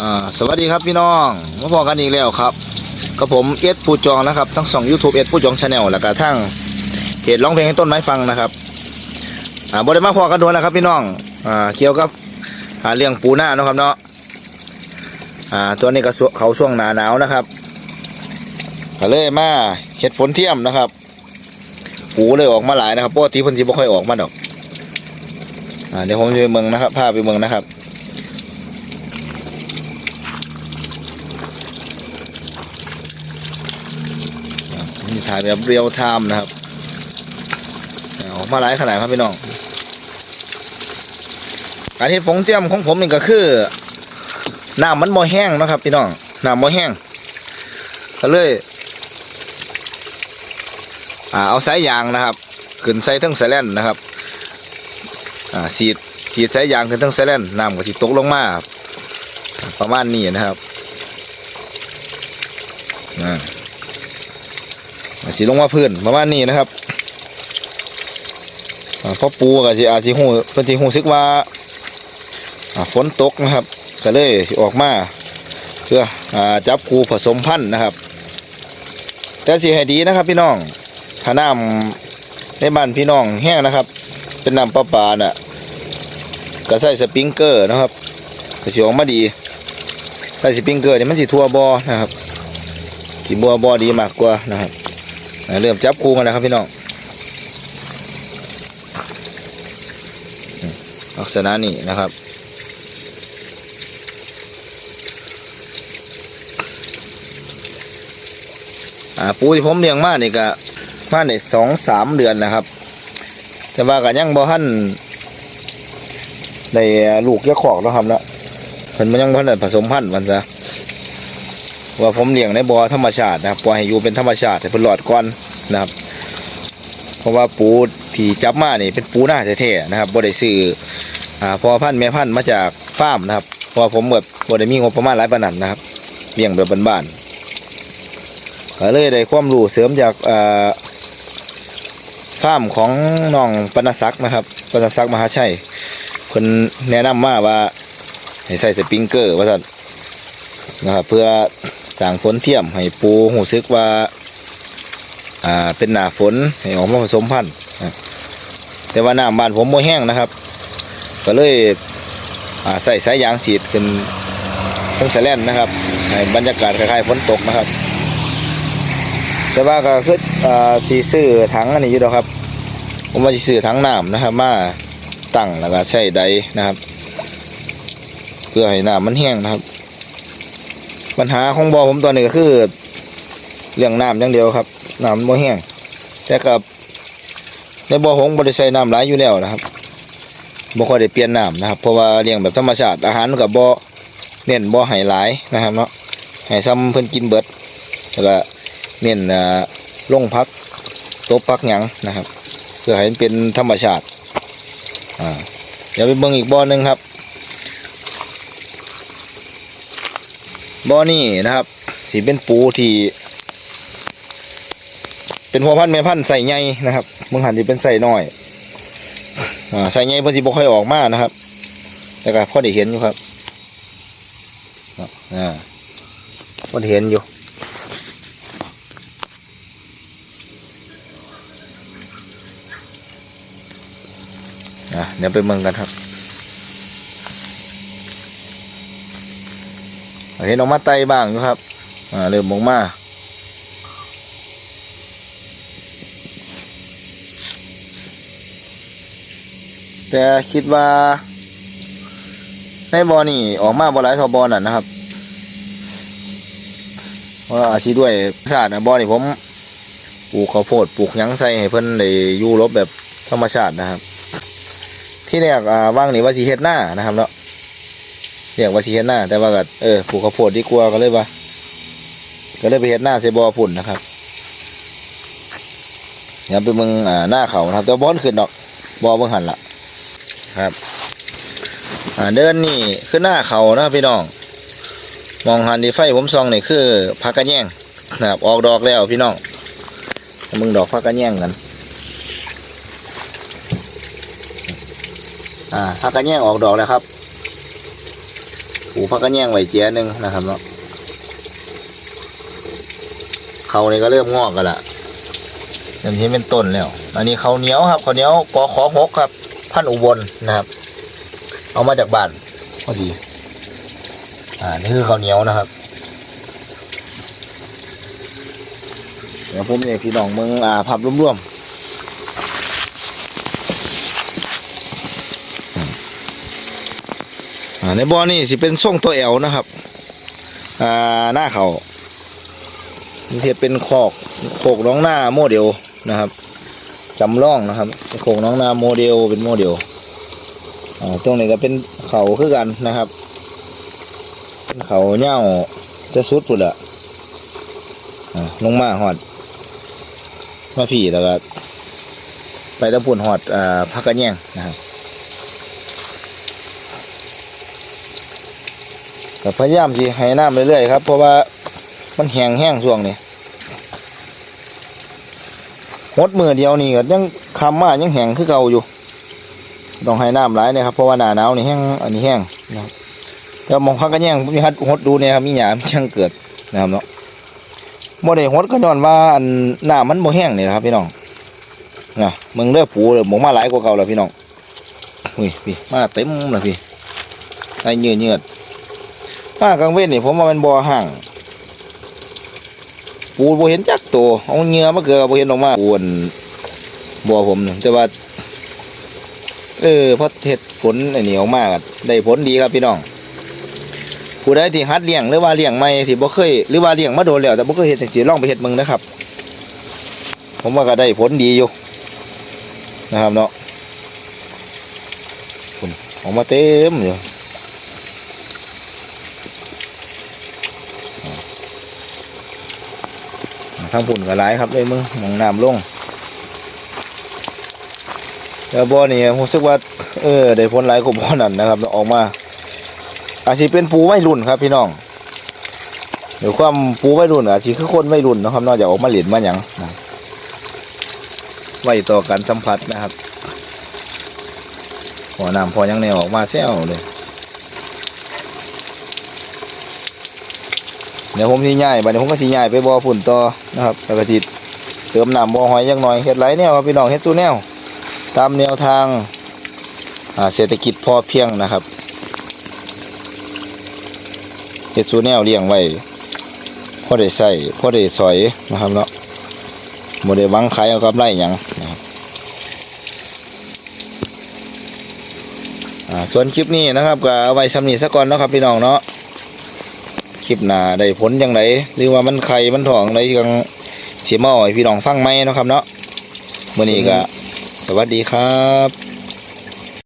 อ่าสวัสดีครับพี่น้องมาพอกันอีกแล้วครับกับผมเอสปูจองนะครับ ทั้งสอง YouTube เอสปูจองชาแนลแล้วก็ทั้งเพจร้องเพลงให้ต้นไม้ฟังนะครับอ่าบริมาพอกันโดนนะครับ พี่น้องอ่าเกี่ยวกับอาเรื่องปูหน้านะครับเนาะอ่าตัวนี้ก็เขาช่วงหนาหนาวนะครับก็เลยมาเห็ดฝนเทียมนะครับปูเลยออกมาหลายนะครับปกติเพิ่นสิบ่ค่อยออกมาดอกอ่าเดี๋ยวผมจะไปเมืองนะครับพาไปเมืองนะครับ นี่ถ่ายแบบเรียลไทม์นะครับออกมาหลายขนาดครับพี่น้อง การเฮ็ดฟงเตรียมของผมนี่ก็คือน้ำมันบ่แห้งนะครับพี่น้องน้ำบ่แห้งก็เลยอเอาสายยางนะครับขึ้นใส่ทั้งสายแลนนะครับสีดสีดสายยางขึ้นทั้งสายแลนน้ำก็สิตกลงมาประมาณนี้นะครับอ่า สีลงมาพื้นประมาณนี้นะครับเพราะปูกับสิอาสิหูเพิ่นสิหูซึกว่าอ่าฝนตกนะครับก็เลยออกมาเพื่ออจับคูผสมพันธุ์นะครับ แต่สิให้ดีนะครับ พี่น้องถ้าน้ำในบ้านพี่น้องแห้งนะครับ เป็นน้ำประปาน่ะก็ใส่สปริงเกอร์นะครับก็สิออกมาดีใส่สปริงเกอร์นี่มันสิทั่วบอนะครับสิบัวบอดีมากกว่านะครับ เริ่มจับคูกันนะครับพี่น้องลักษณะนี้นะครับอ่าปูที่ผมเลี้ยงมานี่ก็มาในสองสามเดือนนะครับ แต่ว่าก็ยังบ่ทันได้ลูกยะขอกแล้วครับนะเพิ่นมันยังบ่ทันผสมพันธุ์มันซะ ว่าผมเลี้ยงในบ่อธรรมชาตินะครับปล่อยให้อยู่เป็นธรรมชาติให้เพิ่นหลอดก่อนนะครับเพราะว่าปูที่จับมานี่เป็นปูหน้าแท้ๆนะครับบ่ได้ซื้ออ่าพอพันธุ์แม่พันธุ์มาจากฟาร์มนะครับเพราะว่าผมแบบบ่ได้มีงบประมาณหลายปานนั้นนะครับเลี้ยงแบบบ้านๆก็เลยได้ความรู้เสริมจากอ่าฟาร์มของน้องปนศักนะครับปนศักมหาชัยเพิ่นแนะนำมาว่าให้ใส่สปริงเกอร์ว่าซั่นนะครับเพื่อ สร้างฝนเทียมให้ปูหูซึกว่าอ่าเป็นหน้าฝนให้ออกมาผสมพันธุ์แต่ว่าน้ำบ้านผมโมแห้งนะครับ ก็เลยอ่าใส่สายยางสีดขึ้นทั้งสายแล่นนะครับให้บรรยากาศคล้ายๆฝนตกนะครับ แต่ว่าก็คืออ่าสีซื้อถังอันนี้อยู่แล้วครับ ผมว่าจะซื้อถังน้ำนะครับ มาตั้งแล้วก็ใช้ใดนะครับ เพื่อให้น้ำมันแห้งนะครับ ปัญหาของบ่อผมตอนนี้ก็คือ เรื่องน้ำอย่างเดียวครับน้ำมันบ่แห้งแต่กับในบ่อหงบ่ได้ใส่น้ำหลายอยู่แล้วนะครับบ่ค่อยได้เปลี่ยนน้ำนะครับเพราะว่าเลี้ยงแบบธรรมชาติอาหารกับบ่อเน้นบ่ให้หลายนะครับเนาะให้ซ้ำเพิ่นกินเบิดแล้วก็เน้นอ่าลงพักตบพักหยังนะครับ เพื่อให้มันเป็นธรรมชาติอ่าเดี๋ยวไปเบิ่งอีกบ่อหนึงครับ บ่อนี้นะครับสิเป็นปูที่เป็นหัวพันธุ์แม่พันธุ์ใส่ใหญ่นะครับมึงหันจะเป็นใส่น้อยอ่าใส่ใหญ่เพิ่นสิบ่ค่อยออกมานะครับ แต่ก็พอได้เห็นอยู่ครับอ่าพอได้เห็นอยู่อะเดี๋ยวไปเมืองกันครับ เห็นออกมาไตบ้างอยู่ครับ อ่าเริ่มมองมาแต่คิดว่า ในบอนี่ออกมาบอหลายทอบอนั่นนะครับเพราะว่าอาชีพด้วยศาสตร์นะบอนี่ผมปลูกข้าวโพดปลูกยังใส่ให้เพิ่นได้อยู่รบแบบธรรมชาตินะครับ ที่แรกว่างนี่ว่าสีเฮ็ดหน้านะครับเนาะ เรียกว่าสีเฮ็ดหน้า แต่ว่าก็เออปลูกข้าวโพดดีกว่าก็เลยว่าก็เลยไปเฮ็ดหน้าใส่บอฝุ่นนะครับเดี๋ยวไปเมืองอ่าหน้าเขานะครับแต่บอนขึ้นดอกบอเบิ่งหันละครับอ่าเดินนี่คือหน้าเขานะพี่น้อง มองหันดีไฟผมซองนี่คือพักกระแยงนะครับออกดอกแล้วพี่น้องมึงดอกพักกระแยงกันอ่าพักกระแยงออกดอกแล้วครับ ปูพักกันแย่งไว้เจียหนึ่งนะครับเนาะเขานี่ก็เริ่มงอกกันละเริ่มที่เป็นต้นแล้ว อันนี้เขาวเหนียวครับเขาวเหนียวกอขอหกครับพันอุบลนะครับ เอามาจากบ้านพอดี อ่านี่คือข้าวเหนียวนะครับ เดี๋ยวผมเนี่ยพี่น้องมึงอ่าพับร่วมๆอ่า ในบ่อนี่สิเป็นส่งตัวแอลนะครับ อ่าหน้าเขานี่จะเป็นคอกโขกน้องหน้าโมเดลนะครับจำลองนะครับโขกน้องหน้าโมเดลเป็นโมเดลอ่าตรงนี้ก็เป็นเขาคือกันนะครับ เขาเน่าจะสุดปุดอะอ่าลงมาหอดมาผีแล้วก็ไปตะปุ่นหอดอ่าพักกันแย่งนะครับ ก็พยายามที่ให้น้ำเรื่อยๆครับเพราะว่ามันแห้งแห้งช่วงนี้หดมือเดียวนี่ก็ยังคำมายังแห้งคือเก่าอยู่ ต้องให้น้ำหลายนะครับเพราะว่าหนาหนาวนี่แห้งอันนี้แห้งนะครับแต่มองพักกันแย่งมีฮัดหดดูเนี่ยครับมีหยามยังเกิดนะครับเนาะโมได้หดก็ย้อนว่าอันหน้ามันโมแห้งเนี่นะครับพี่น้องนะมึงเลือกปูเลยหมมาหลายกว่าเก่าแล้วพี่น้องอุ้ยพี่มาเต็มเลยพี่ไอ้เนื้อเนื้อ มากลางเว้นนี่ผมว่ามันบ่อห่างปูบ่เห็นจักตัวเอาเนื้อมาเกลือบ่เห็นออกมาปูนบ่อผมนี่แต่ว่า เออพอเห็ดผลไอ้นี่ออกมาก็ได้ผลดีครับพี่น้องผู้ใดที่ฮัดเลี้ยงหรือว่าเลี้ยงไม่ที่บ่เคยหรือว่าเลี้ยงมาโดนแล้วแต่บ่เคยเห็ดจังซี่ลองไปเห็ดมึงนะครับ ผมว่าก็ได้ผลดีอยู่นะครับเนาะคุณออกมาเต็มอยู่ ทางปุ่นก็หลายครับเลยมึงหมองน้ำลงแล้วบ่อนี่ผมรู้สึกว่า เออได้ผลหลายกว่าบ่อนั่นนะครับ ออกมา อาจจะเป็นปูไม่รุ่นครับ พี่น้องเดี๋ยวความปูไม่รุ่นอาจจะคือคนไม่รุ่นนะครับนอกจากออกมาเหรียญมาอย่างไว้ต่อการสัมผัสนะครับหัวน้ำพอยังแนวออกมาแซวเลย ดี๋ยวผมสิย้ายบัดนี้ผมก็สิย้ายไปบ่อฝุ่นต่อนะครับแล้วก็สิเติมน้ำบ่อหอยจังหน่อยเฮ็ดหลายแนวครับพี่น้องเฮ็ดตู้แนว ตามแนวทางเศรษฐกิจพอเพียงนะครับเฮ็ดสูแนวเลี้ยงไว้พอได้ใส่พอได้สอยนะครับเนาะบ่ได้วังขายเอากำไรหยังนะครับอ่าส่วนคลิปนี้นะครับก็เอาไว้สำนีซะก่อนนะครับพี่น้องเนาะ ลิปหน้าได้ผลยังไงหรือว่ามันไข่มันถ่องอะไรกังสิมาเอาให้พี่น้องฟังไหมเนาะครับเนาะมื่อนี้ก็สวัสดีครับ